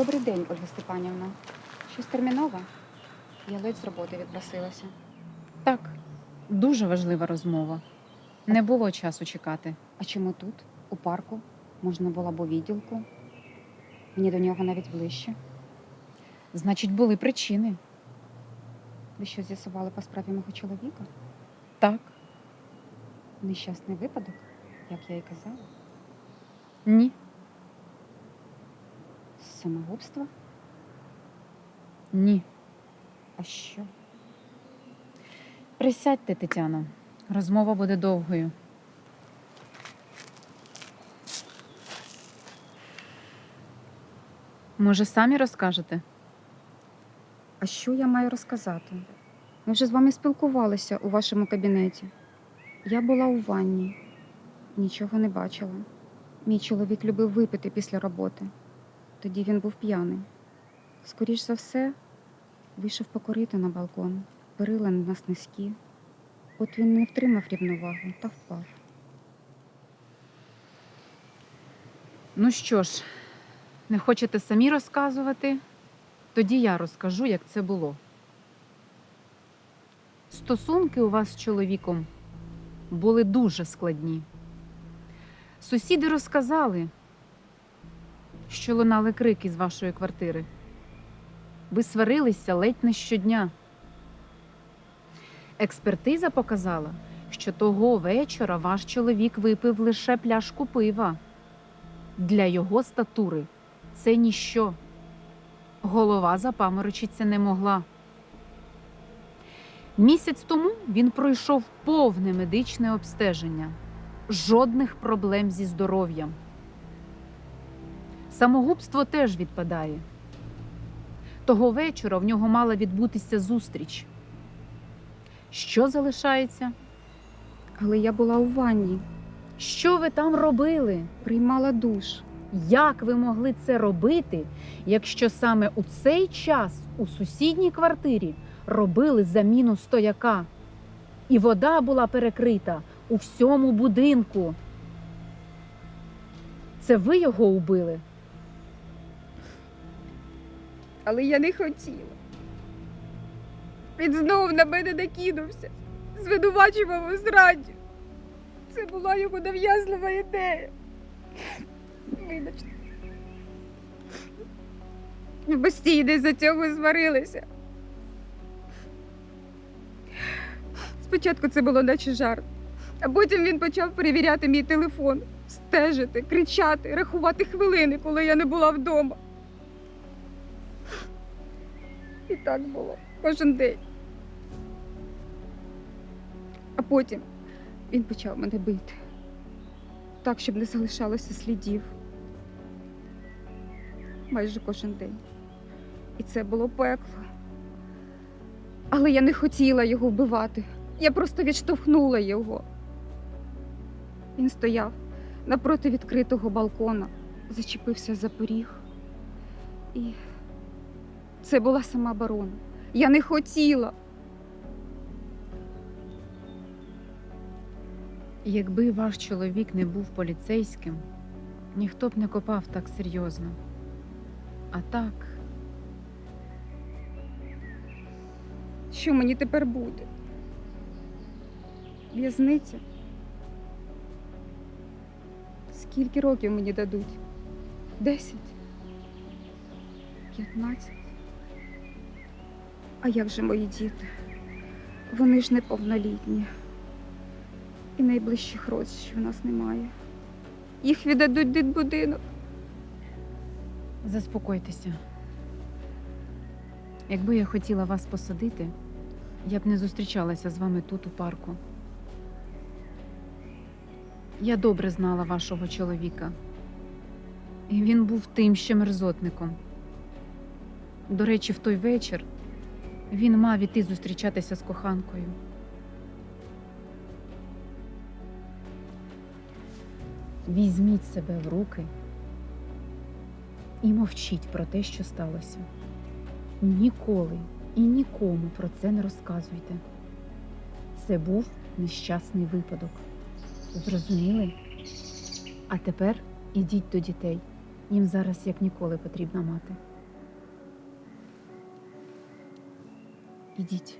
Добрий день, Ольга Степанівна. Щось термінове? Я ледь з роботи відпросилася. Так, дуже важлива розмова. Не було часу чекати. А чому тут, у парку? Можна було б у відділку. Мені до нього навіть ближче. Значить, були причини. Ви що з'ясували по справі мого чоловіка? Так, Нещасний випадок, як я і казала. ні, Самогубство? ні. А що? Присядьте, Тетяно. Розмова буде довгою. Може, самі розкажете? А що я маю розказати? Ми вже з вами спілкувалися у вашому кабінеті. Я була у ванні, нічого не бачила. Мій чоловік любив випити після роботи. Тоді він був п'яний. Скоріш за все, вийшов покорити на балкон. Перила на нас низькі. От він не втримав рівновагу та впав. Ну що ж, не хочете самі розказувати? Тоді я розкажу, як це було. Стосунки у вас з чоловіком були дуже складні. Сусіди розказали, що лунали крики з вашої квартири. Ви сварилися ледь не щодня. Експертиза показала, що того вечора ваш чоловік випив лише пляшку пива. Для його статури це ніщо. Голова запаморочитися не могла. Місяць тому він пройшов повне медичне обстеження, жодних проблем зі здоров'ям. Самогубство теж відпадає. Того вечора в нього мала відбутися зустріч. Що залишається? Але я була у ванні, Що ви там робили? приймала душ. Як ви могли це робити, якщо саме у цей час у сусідній квартирі робили заміну стояка, і вода була перекрита у всьому будинку? Це ви його убили? Але я не хотіла. Він знов на мене накинувся, звинувачував у зраді. Це була його нав'язлива ідея. Вибачте. Ми постійно за цього зварилися. Спочатку це було наче жарт, а потім він почав перевіряти мій телефон, стежити, кричати, рахувати хвилини, коли я не була вдома. І так було кожен день. А потім він почав мене бити. Так, щоб не залишалося слідів. Майже кожен день. І це було пекло. Але я не хотіла його вбивати. Я просто відштовхнула його. Він стояв напроти відкритого балкона, зачепився за поріг. І це була сама барона. Я не хотіла. Якби ваш чоловік не був поліцейським, ніхто б не копав так серйозно. А так, Що мені тепер буде? В'язниця? Скільки років мені дадуть? Десять? П'ятнадцять? А як же мої діти? Вони ж неповнолітні. І найближчих родичів в нас немає. Їх віддадуть дитбудинок. заспокойтеся. Якби я хотіла вас посадити, я б не зустрічалася з вами тут, у парку. Я добре знала вашого чоловіка. І він був тим ще мерзотником. До речі, в той вечір він мав іти зустрічатися з коханкою. Візьміть себе в руки і мовчіть про те, що сталося. Ніколи і нікому про це не розказуйте. Це був нещасний випадок. Зрозуміли? А тепер ідіть до дітей. Їм зараз як ніколи потрібна мати. Ідіть.